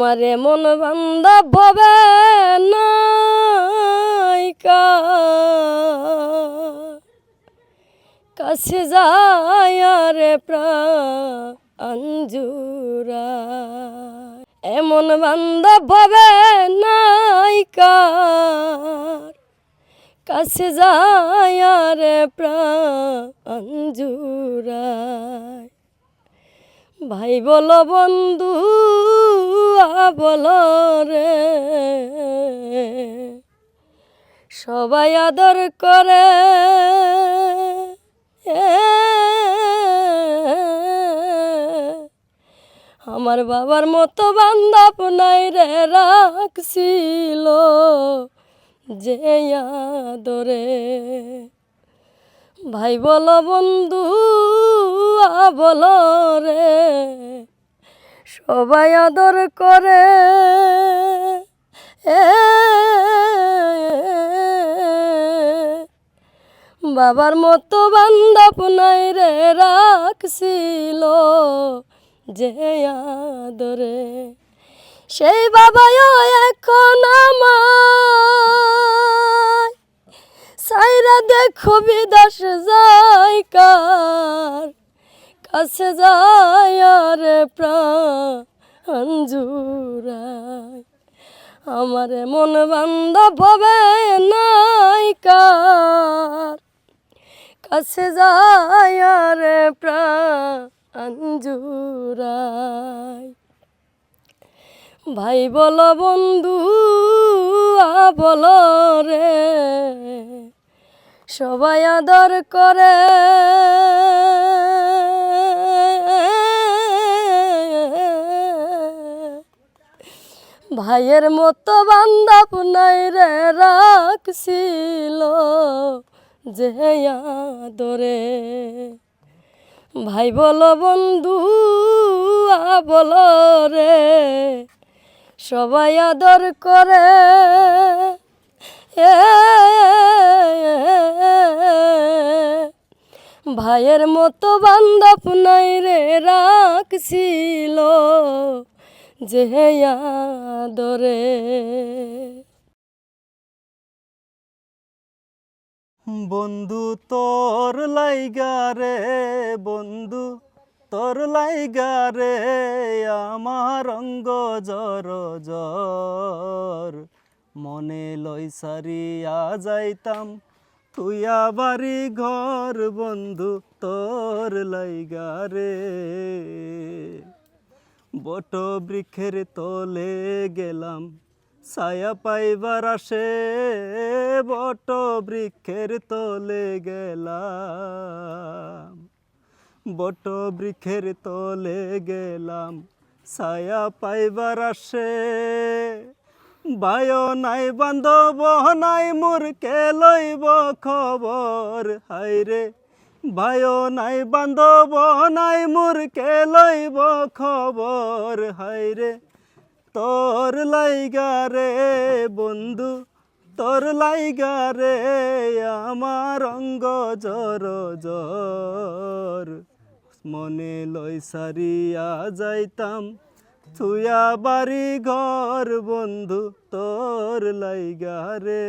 আমার এমন বান্ধব হবে নাইকা কাছে যায় রে প্রাঞ্জুরা এমন বান্ধব হবে নাইকার কাছে যায় রে প্রাঞ্জুরায় ভাই বলো বন্ধু বলো রে। সবাই আদর করে। আমার বাবার মতো বান্ধব নাই রে রাখছিল যে আদরে। ভাই বলো বন্ধু, আ বলো রে। সবাই আদর করে। বাবার মতো বান্ধব নাই রে রাখছিল যে আদরে। সেই বাবাও এখন আমায়। সাইরা দেখো বিদাস যায় কার কাছে যায় রে প্রাঞ্জুরায় আমার মন বান্ধব হবে নাই কার? কাছে যায় রে প্রাঞ্জুরায় ভাই বল বন্ধু বলো রে, সবাই আদর করে। ভাইয়ের মতো বান্ধব নাই রে রাখছিল যে আদরে। ভাই বলো বন্ধু বলো রে, সবাই আদর করে। ভাইয়ের মতো বান্ধব নাই রে রাখছিল যে আদরে। বন্ধু তোর লাইগা রে, বন্ধু তোর লাইগা রে, আমার অঙ্গ জর জর। মনে লই সারিয়া যাইতাম তুইয়া বাড়ি ঘর বন্ধু তোর লাইগা রে। বট বৃক্ষের তলে গেলাম, ছায়া পাইবার আসে বট বৃক্ষের তলে গেলাম। বট বৃক্ষের তলে গেলাম, ছায়া পাইবার আসে। বায়ো নাই, বান্ধব নাই মুরকে লইব খবর হাইরে বায়ো নাই, বান্ধব নাই, মুরকে লইব খবর হাইরে তোর লাইগা রে বন্ধু, তোর লাইগা রে আমার অঙ্গ জর জর। মনে লই সারিয়া যাইতাম থুয়া বাড়ি ঘর, বন্ধু, তোর লাইগা রে।